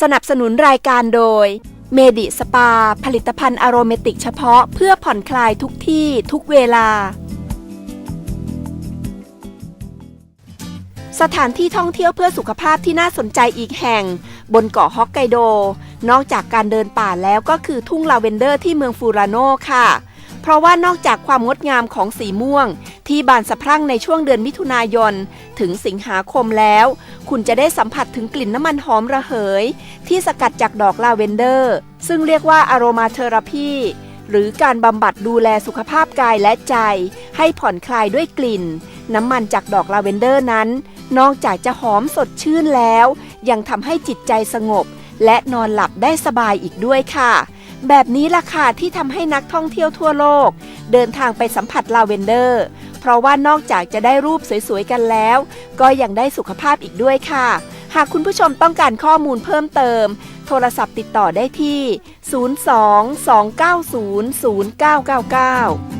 สนับสนุนรายการโดย เมดิสปา ผลิตภัณฑ์อโรเมติกเฉพาะเพื่อผ่อนคลายทุกที่ทุกเวลา สถานที่ท่องเที่ยวเพื่อสุขภาพที่น่าสนใจอีกแห่ง บนเกาะฮอกไกโด นอกจากการเดินป่าแล้วก็คือทุ่งลาเวนเดอร์ที่เมืองฟูรานโนค่ะ เพราะว่านอกจากความงดงามของสีม่วง ที่บานสะพรั่งในช่วงเดือนมิถุนายน ถึงสิงหาคมแล้ว คุณจะได้สัมผัสถึงกลิ่นน้ำมันหอมระเหย ที่สกัดจากดอกลาเวนเดอร์ ซึ่งเรียกว่าอโรมาเทอราพีหรือการบำบัดดูแลสุขภาพกายและใจ ให้ผ่อนคลายด้วยกลิ่น น้ำมันจากดอกลาเวนเดอร์นั้น นอกจากจะหอมสดชื่นแล้ว ยังทำให้จิตใจสงบ และนอนหลับได้สบายอีกด้วยค่ะแบบนี้ล่ะค่ะที่ทำให้นักท่องเที่ยวทั่วโลก เดินทางไปสัมผัสลาเวนเดอร์ เพราะว่านอกจากจะได้รูปสวยๆกันแล้ว ก็ยังได้สุขภาพอีกด้วยค่ะ หากคุณผู้ชมต้องการข้อมูลเพิ่มเติม โทรศัพท์ติดต่อได้ที่ 02 290 0999